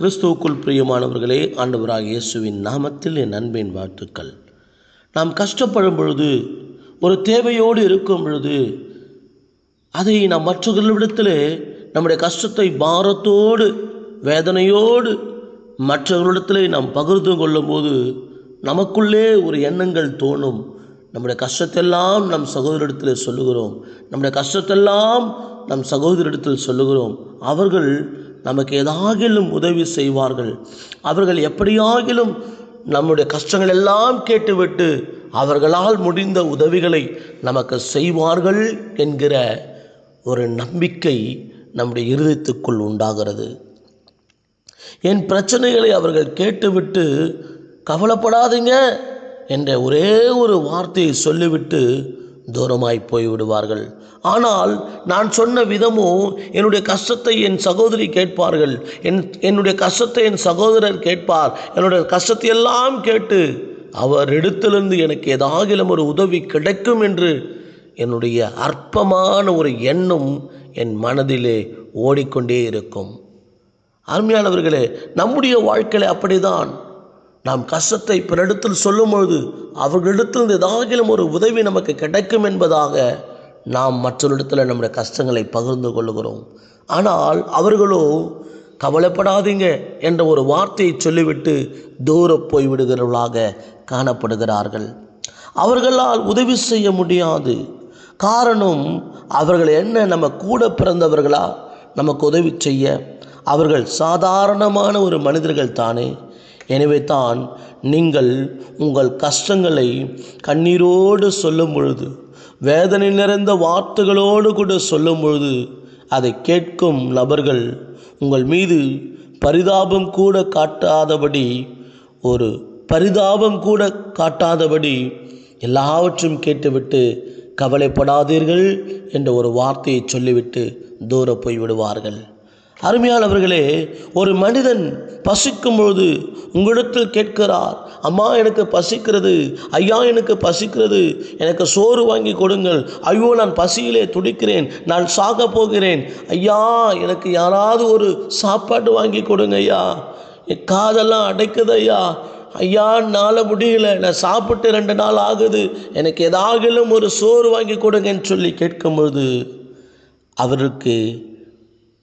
கிறிஸ்துவுக்குள் பிரியமானவர்களே ஆண்டவராக இயேசுவின் நாமத்தில் என் அன்பின் வாழ்த்துக்கள். நாம் கஷ்டப்படும் பொழுது ஒரு தேவையோடு இருக்கும் பொழுது அதை நாம் மற்றவர்களிடத்தில் நம்முடைய கஷ்டத்தை பாரத்தோடு வேதனையோடு மற்றவர்களிடத்தில் நாம் பகிர்ந்து கொள்ளும்போது நமக்குள்ளே ஒரு எண்ணங்கள் தோணும். நம்முடைய கஷ்டத்தெல்லாம் நம் சகோதரிடத்தில் சொல்லுகிறோம். நம்முடைய கஷ்டத்தெல்லாம் நம் சகோதரிடத்தில் சொல்லுகிறோம். அவர்கள் நமக்கு ஏதாகிலும் உதவி செய்வார்கள். அவர்கள் எப்படியாகிலும் நம்முடைய கஷ்டங்கள் எல்லாம் கேட்டுவிட்டு அவர்களால் முடிந்த உதவிகளை நமக்கு செய்வார்கள் என்கிற ஒரு நம்பிக்கை நம்முடைய இருதயத்துக்குள் உண்டாகிறது. என் பிரச்சனைகளை அவர்கள் கேட்டுவிட்டு கவலைப்படாதீங்க என்ற ஒரே ஒரு வார்த்தையை சொல்லிவிட்டு தூரமாய் போய்விடுவார்கள். ஆனால் நான் சொன்ன விதமும் என்னுடைய கஷ்டத்தை என் சகோதரி கேட்பார்கள். என் என்னுடைய கஷ்டத்தை என் சகோதரர் கேட்பார். என்னுடைய கஷ்டத்தை எல்லாம் கேட்டு அவர் இடத்திலிருந்து எனக்கு ஏதாகிலும் ஒரு உதவி கிடைக்கும் என்று என்னுடைய அற்பமான ஒரு எண்ணம் என் மனதிலே ஓடிக்கொண்டே இருக்கும். அருமையானவர்களே நம்முடைய வாழ்க்கையில் அப்படிதான். நாம் கஷ்டத்தை பிறரிடத்தில் சொல்லும்பொழுது அவர்களிடத்தில் ஏதாகிலும் ஒரு உதவி நமக்கு கிடைக்கும் என்பதாக நாம் மற்றொரிடத்தில் நம்முடைய கஷ்டங்களை பகிர்ந்து கொள்கிறோம் ஆனால் அவர்களோ கவலைப்படாதீங்க என்ற ஒரு வார்த்தையை சொல்லிவிட்டு தூர போய்விடுகிறவர்களாக காணப்படுகிறார்கள். அவர்களால் உதவி செய்ய முடியாது. காரணம் அவர்கள் என்ன நம்ம கூட பிறந்தவர்களா? நமக்கு உதவி செய்ய. அவர்கள் சாதாரணமான ஒரு மனிதர்கள் தானே. எனவே தான் நீங்கள் உங்கள் கஷ்டங்களை கண்ணீரோடு சொல்லும் பொழுது வேதனை நிறைந்த வார்த்தைகளோடு கூட சொல்லும் பொழுது அதை கேட்கும் நபர்கள் உங்கள் மீது பரிதாபம் கூட காட்டாதபடி ஒரு பரிதாபம் கூட காட்டாதபடி எல்லாவற்றையும் கேட்டுவிட்டு கவலைப்படாதீர்கள் என்ற ஒரு வார்த்தையை சொல்லிவிட்டு தூர போய் விடுவார்கள் அருமையானவர்களே ஒரு மனிதன் பசிக்கும் பொழுது உங்களிடத்தில் கேட்கிறார் அம்மா எனக்கு பசிக்கிறது ஐயா எனக்கு பசிக்கிறது எனக்கு சோறு வாங்கி கொடுங்கள் ஐயோ நான் பசியிலே துடிக்கிறேன் நான் சாக போகிறேன் ஐயா எனக்கு யாராவது ஒரு சாப்பாடு வாங்கி கொடுங்க ஐயா என் காதெல்லாம் அடைக்குது ஐயா ஐயா நாள முடியல நான் சாப்பிட்டு ரெண்டு நாள் ஆகுது எனக்கு ஏதாகிலும் ஒரு சோறு வாங்கி கொடுங்கன்னு சொல்லி கேட்கும்பொழுது அவருக்கு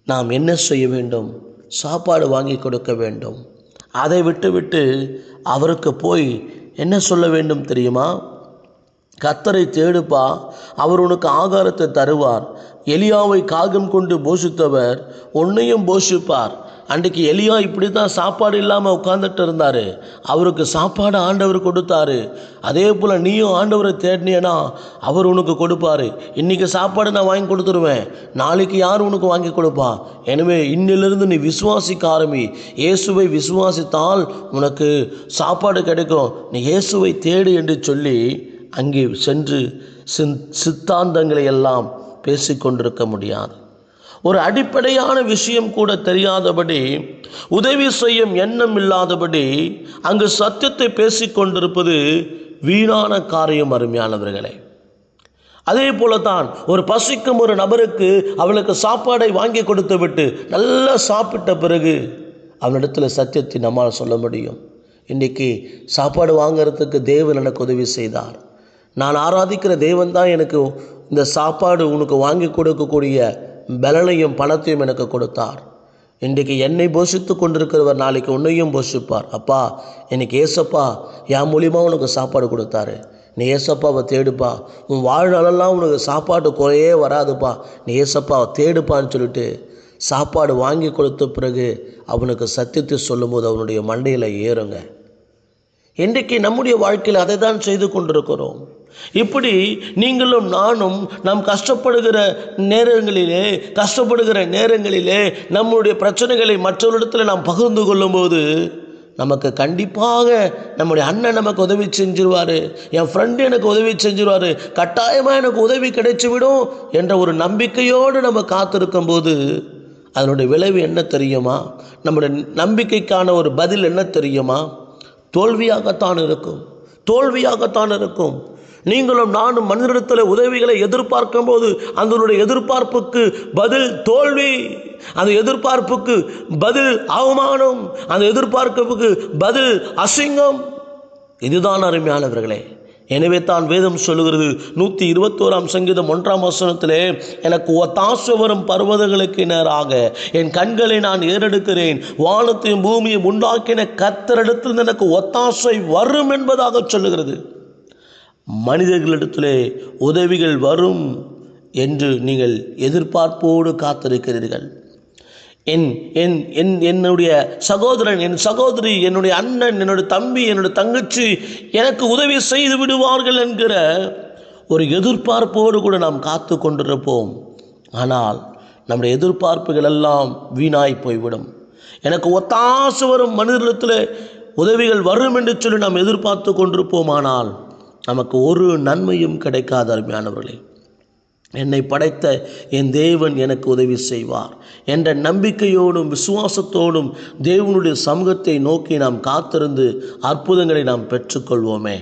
நாம் என்ன செய்ய வேண்டும்? சாப்பாடு வாங்கி கொடுக்க வேண்டும். அதை விட்டுவிட்டு அவருக்கு போய் என்ன சொல்ல வேண்டும் தெரியுமா? கத்தரை தேடுப்பா அவர் உனக்கு ஆகாரத்தை தருவார். எலியாவை காகம் கொண்டு போஷித்தவர் உன்னையும் போஷிப்பார். அன்றைக்கு எலியா இப்படி தான் சாப்பாடு இல்லாமல் உட்காந்துட்டு இருந்தார். அவருக்கு சாப்பாடு ஆண்டவர் கொடுத்தாரு. அதே போல் நீயும் ஆண்டவரை தேடினேன்னா அவர் உனக்கு கொடுப்பாரு. இன்றைக்கி சாப்பாடு நான் வாங்கி கொடுத்துருவேன். நாளைக்கு யார் உனக்கு வாங்கி கொடுப்பா? எனவே இன்னிலிருந்து நீ விசுவாசிக்க ஆரம்பி இயேசுவை விசுவாசித்தால் உனக்கு சாப்பாடு கிடைக்கும். நீ இயேசுவை தேடு என்று சொல்லி அங்கே சென்று சிந் சித்தாந்தங்களை எல்லாம் பேசிக்கொண்டிருக்க முடியாது. ஒரு அடிப்படையான விஷயம் கூட தெரியாதபடி உதவி செய்யும் எண்ணம் இல்லாதபடி அங்கு சத்தியத்தை பேசிக்கொண்டிருப்பது வீணான காரியம் அருமையானவர்களே. அதே போலத்தான் தான் ஒரு பசிக்கும் ஒரு நபருக்கு அவளுக்கு சாப்பாடை வாங்கி கொடுத்து விட்டு நல்லா சாப்பிட்ட பிறகு அவனிடத்தில் சத்தியத்தை நம்மால் சொல்ல முடியும். இன்றைக்கி சாப்பாடு வாங்கிறதுக்கு தேவன் எனக்கு உதவி செய்தார். நான் ஆராதிக்கிற தேவன் தான் எனக்கு இந்த சாப்பாடு உனக்கு வாங்கி கொடுக்கக்கூடிய பலனையும் பணத்தையும் எனக்கு கொடுத்தார். இன்றைக்கு என்னை போஷித்து கொண்டிருக்கிறவர் நாளைக்கு உன்னையும் போஷிப்பார். அப்பா இன்னைக்கு ஏசப்பா என் மூலியமா உனக்கு சாப்பாடு கொடுத்தாரு. நீ ஏசப்பாவை தேடுப்பா. உன் வாழ்நாளெல்லாம் உனக்கு சாப்பாடு குறையே வராதுப்பா. நீ ஏசப்பாவை தேடுப்பான்னு சொல்லிட்டு சாப்பாடு வாங்கி கொடுத்த பிறகு அவனுக்கு சத்தியத்தை சொல்லும்போது அவனுடைய மண்டையில் ஏறுங்க. இன்றைக்கு நம்முடைய வாழ்க்கையில் அதை தான் செய்து கொண்டிருக்கிறோம். இப்படி நீங்களும் நானும் நாம் கஷ்டப்படுகிற நேரங்களிலே கஷ்டப்படுகிற நேரங்களிலே நம்முடைய பிரச்சனைகளை மற்றவரிடத்தில் நாம் பகிர்ந்து கொள்ளும்போது நமக்கு கண்டிப்பாக நம்முடைய அண்ணன் நமக்கு உதவி செஞ்சிருவார் என் ஃப்ரெண்டு எனக்கு உதவி செஞ்சிருவார் கட்டாயமாக எனக்கு உதவி கிடைச்சிவிடும் என்ற ஒரு நம்பிக்கையோடு நம்ம காத்திருக்கும் போது அதனுடைய விளைவு என்ன தெரியுமா? நம்முடைய நம்பிக்கைக்கான ஒரு பதில் என்ன தெரியுமா? தோல்வியாகத்தான் இருக்கும். தோல்வியாகத்தான் இருக்கும். நீங்களும் நானும் மனிதனிடத்தில் உதவிகளை எதிர்பார்க்கும் போது அதனுடைய எதிர்பார்ப்புக்கு பதில் தோல்வி அந்த எதிர்பார்ப்புக்கு பதில் அவமானம் அந்த எதிர்பார்ப்புக்கு பதில் அசிங்கம். இதுதான் அருமையானவர்களே. எனவே தான் வேதம் சொல்லுகிறது. நூற்றி இருபத்தோராம் சங்கீதம் ஒன்றாம் வசனத்திலே எனக்கு ஒத்தாசு வரும் பர்வதங்களுக்கு நேராக என் கண்களை நான் ஏறெடுக்கிறேன். வானத்தையும் பூமியும் உண்டாக்கின கத்தரிடத்தில் எனக்கு ஒத்தாசை வரும் என்பதாக சொல்லுகிறது. மனிதர்களிடத்திலே உதவிகள் வரும் என்று நீங்கள் எதிர்பார்ப்போடு காத்திருக்கிறீர்கள். என் என் என் என்னுடைய சகோதரன் என் சகோதரி என்னுடைய அண்ணன் என்னுடைய தம்பி என்னுடைய தங்கச்சி எனக்கு உதவி செய்து விடுவார்கள் என்கிற ஒரு எதிர்பார்ப்போடு கூட நாம் காத்து கொண்டிருப்போம். ஆனால் நம்முடைய எதிர்பார்ப்புகள் எல்லாம் வீணாய் போய்விடும். எனக்கு ஒத்தாசு வரும் மனிதத்தில் உதவிகள் வரும் என்று சொல்லி நாம் எதிர்பார்த்து கொண்டிருப்போமானால் நமக்கு ஒரு நன்மையும் கிடைக்காத அருமையானவர்களே. என்னை படைத்த என் தேவன் எனக்கு உதவி செய்வார் என்ற நம்பிக்கையோடும் விசுவாசத்தோடும் தேவனுடைய சமூகத்தை நோக்கி நாம் காத்திருந்து அற்புதங்களை நாம் பெற்றுக்கொள்வோமே.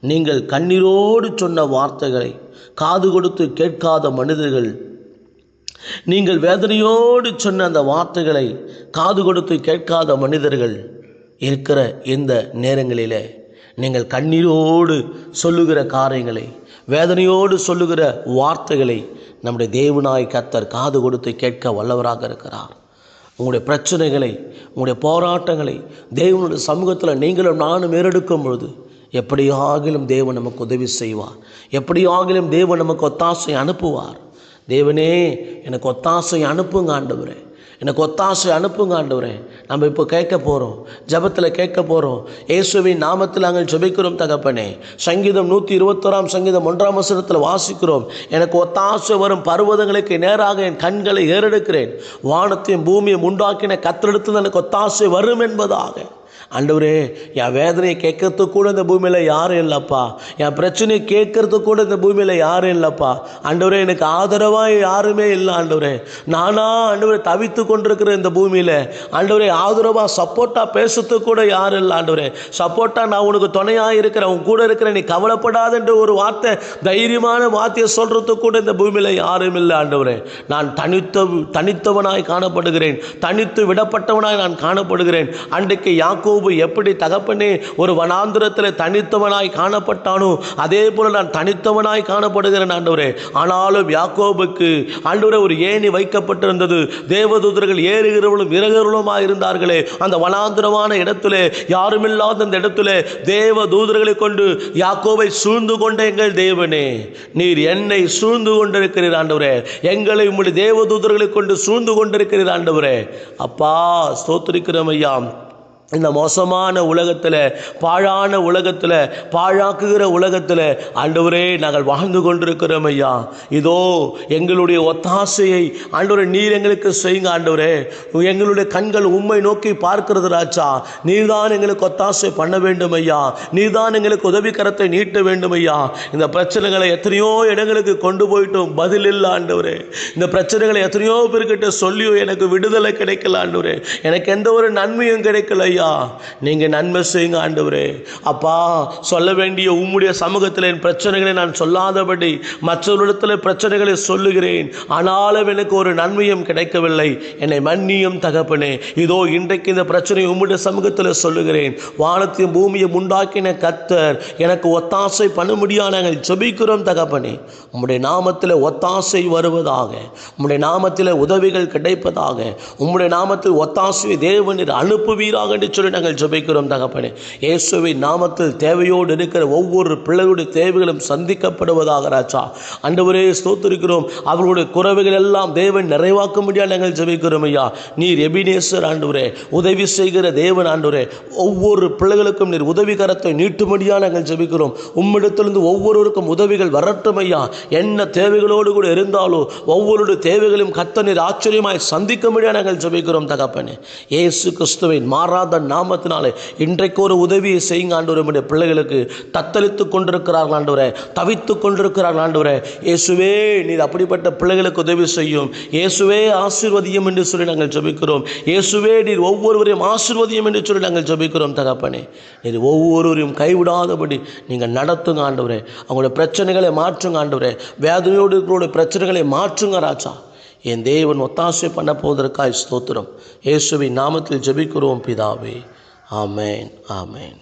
நீங்கள் கண்ணீரோடு சொன்ன வார்த்தைகளை காது கொடுத்து கேட்காத மனிதர்கள் நீங்கள் வேதனையோடு சொன்ன அந்த வார்த்தைகளை காது கொடுத்து கேட்காத மனிதர்கள் இருக்கிற இந்த நேரங்களிலே நீங்கள் கண்ணீரோடு சொல்லுகிற காரியங்களை வேதனையோடு சொல்லுகிற வார்த்தைகளை நம்முடைய தேவனாய் கத்தர் காது கொடுத்து கேட்க வல்லவராக இருக்கிறார். உங்களுடைய பிரச்சனைகளை உங்களுடைய போராட்டங்களை தேவனுடைய சமூகத்தில் நீங்களும் நானும் ஏறெடுக்கும் பொழுது எப்படியாகிலும் தேவன் நமக்கு உதவி செய்வார். எப்படியாகிலும் தேவன் நமக்கு ஒத்தாசை அனுப்புவார். தேவனே எனக்கு ஒத்தாசை அனுப்புங்க ஆண்டவரே. எனக்கு ஒத்தாசை அனுப்புங்க ஆண்டவரே. நம்ம இப்போ கேட்க போகிறோம் ஜெபத்தில் கேட்க போகிறோம் இயேசுவின் நாமத்தில் நாங்கள் ஜபிக்கிறோம் தகப்பனே. சங்கீதம் நூற்றி இருபத்தோராம் சங்கீதம் ஒன்றாம் வசனத்தில் வாசிக்கிறோம். எனக்கு ஒத்தாசை வரும் பருவதங்களுக்கு நேராக என் கண்களை ஏறெடுக்கிறேன். வானத்தையும் பூமியும் உண்டாக்கின கத்தெடுத்து எனக்கு ஒத்தாசை வரும் என்பதாக. ஆண்டவரே என் வேதனையை கேட்கறதுக்கு கூட இந்த பூமியில் யாரும் இல்லைப்பா. என் பிரச்சனையை கேட்கறதுக்கு கூட இந்த பூமியில் யாரும் இல்லைப்பா. ஆண்டவரே எனக்கு ஆதரவாக யாருமே இல்லை ஆண்டவரே. நானா ஆண்டவரை தவித்து கொண்டிருக்கிற இந்த பூமியில். ஆண்டவரே ஆதரவாக சப்போர்ட்டாக பேசுறதுக்கு கூட யாரும் இல்லை ஆண்டவரே. சப்போர்ட்டாக நான் உனக்கு துணையாக இருக்கிறேன் உன் கூட இருக்கிறேன். நீ கவலைப்படாதுன்ற ஒரு வார்த்தை தைரியமான வார்த்தையை சொல்கிறதுக்கு கூட இந்த பூமியில் யாரும் இல்லை ஆண்டவரே. நான் தனித்த தனித்தவனாய் காணப்படுகிறேன். தனித்து விடப்பட்டவனாய் நான் காணப்படுகிறேன். அன்றைக்கு யாக்கோபு எப்படி தகப்பனே ஒரு வனாந்திரத்தில் தனித்தவனாய் காணப்பட்டானோ அதே போல நான் தனித்தவனாய் காணப்படுகிறேன் ஆண்டவரே. ஆனாலும் யாக்கோபுக்கு ஆண்டவரே ஒரு ஏணி வைக்கப்பட்டிருந்தது. தேவதூதர்கள் ஏறுகிறவளும் இறகுறவளுமாக இருந்தார்களே. அந்த வனாந்திரமான இடத்திலே யாருமில்லாத அந்த இடத்திலே தேவ தூதர்களை கொண்டு யாக்கோவை சூழ்ந்து கொண்ட எங்கள் தேவனே. நீர் என்னை சூழ்ந்து கொண்டிருக்கிறீர் ஆண்டவரே. எங்களை உங்களுடைய தேவ தூதர்களை கொண்டு சூழ்ந்து கொண்டிருக்கிறீர் ஆண்டவரே. அப்பா ஸ்தோத்திரிக்கிறோம் ஐயா. இந்த மோசமான உலகத்தில் பாழான உலகத்தில் பாழாக்குகிற உலகத்தில் ஆண்டவரே நாங்கள் வாழ்ந்து கொண்டிருக்கிறோம் ஐயா. இதோ எங்களுடைய ஒத்தாசையை ஆண்டவரே நீர் எங்களுக்கு செய்யுங்க ஆண்டவரே. எங்களுடைய கண்கள் உம்மை நோக்கி பார்க்கிறது ராஜா. நீர்தான் எங்களுக்கு ஒத்தாசை பண்ண வேண்டும் ஐயா. நீர்தான் எங்களுக்கு உதவி கரத்தை நீட்ட வேண்டும் ஐயா. இந்த பிரச்சனைகளை எத்தனையோ இடங்களுக்கு கொண்டு போயிட்டோம். பதில் இல்லை ஆண்டவரே. இந்த பிரச்சனைகளை எத்தனையோ பேர்கிட்ட சொல்லியோ எனக்கு விடுதலை கிடைக்கல ஆண்டவரே. எனக்கு எந்த ஒரு நன்மையும் கிடைக்கல ஐயா. நீங்கள் நன்மை செய்யுங்க ஆண்டவரே. அப்பா சொல்ல வேண்டிய உம்முடைய சமூகத்தில் என் பிரச்சனைகளை நான் சொல்லாதபடி மற்றவரிடத்தில் பிரச்சனைகளை சொல்லுகிறேன். ஆனாலும் எனக்கு ஒரு நன்மையும் கிடைக்கவில்லை. என்னை மன்னியும் தகப்பனே. இதோ இன்றைக்கு இந்த பிரச்சனை உம்முடைய சமூகத்தில் சொல்லுகிறேன். வானத்தையும் பூமியும் உண்டாக்கின கத்தர் எனக்கு ஒத்தாசை பண்ண முடியாது நாங்கள் ஜெபிக்கிறோம் தகப்பனே. உம்முடைய நாமத்தில் ஒத்தாசை வருவதாக உம்முடைய நாமத்தில் உதவிகள் கிடைப்பதாக உம்முடைய நாமத்தில் ஒத்தாசை தேவனில் அனுப்புவீராக என்று சொல்லி நாங்கள் ஜபிக்கிறோம் தகப்பனே. இயேசுவின் நாமத்தில் தேவையோடு இருக்கிற ஒவ்வொரு பிள்ளைகளுடைய தேவைகளும் சந்திக்கப்படுவதாக ராஜா. அண்டவரே ஸ்தோத்திருக்கிறோம். அவர்களுடைய குறைவுகள் எல்லாம் தேவன் நிறைவாக்க முடியாது நாங்கள் ஜபிக்கிறோம் ஐயா. நீர் எபினேஸ்வர் ஆண்டுரே உதவி செய்கிற தேவன் ஆண்டுரே ஒவ்வொரு பிள்ளைகளுக்கும் நீர் உதவிகரத்தை நீட்டும்படியாக நாங்கள் ஜபிக்கிறோம். உம்மிடத்திலிருந்து ஒவ்வொருவருக்கும் உதவிகள் வரட்டும் ஐயா. என்ன தேவைகளோடு கூட இருந்தாலும் ஒவ்வொருடைய தேவைகளையும் கத்த நீர் ஆச்சரியமாய் சந்திக்கும்படியாக நாங்கள் ஜபிக்கிறோம் தகப்பனே. இயேசு கிறிஸ்துவின் மாறாத நாமத்தினாலே இன்றைக்கு ஒரு உதவியை செய்யுங்க ஆண்டவரே. நம்முடைய பிள்ளைகளுக்கு தத்தளித்து கொண்டிருக்கிறார்கள் ஆண்டவரே. தவித்து கொண்டிருக்கிறார்கள் ஆண்டவரே. இயேசுவே நீர் அப்படிப்பட்ட பிள்ளைகளுக்கு உதவி செய்யும். இயேசுவே ஆசீர்வதியம் என்று சொல்லி நாங்கள் ஜபிக்கிறோம். இயேசுவே நீர் ஒவ்வொருவரையும் ஆசீர்வதியம் என்று சொல்லி நாங்கள் ஜபிக்கிறோம் தகப்பனே. நீர் ஒவ்வொருவரையும் கைவிடாதபடி நீங்கள் நடத்துங்க ஆண்டவரே. அவங்களுடைய பிரச்சனைகளை மாற்றுங்க ஆண்டவரே. வேதனையோடு இருக்கிற பிரச்சனைகளை மாற்றுங்க ராஜா. என் தேவன் ஒத்தாசை பண்ண போவதற்காய் ஸ்தோத்திரம். இயேசுவின் நாமத்தில் ஜெபிக்கிறோம் பிதாவே. ஆமேன் ஆமேன்.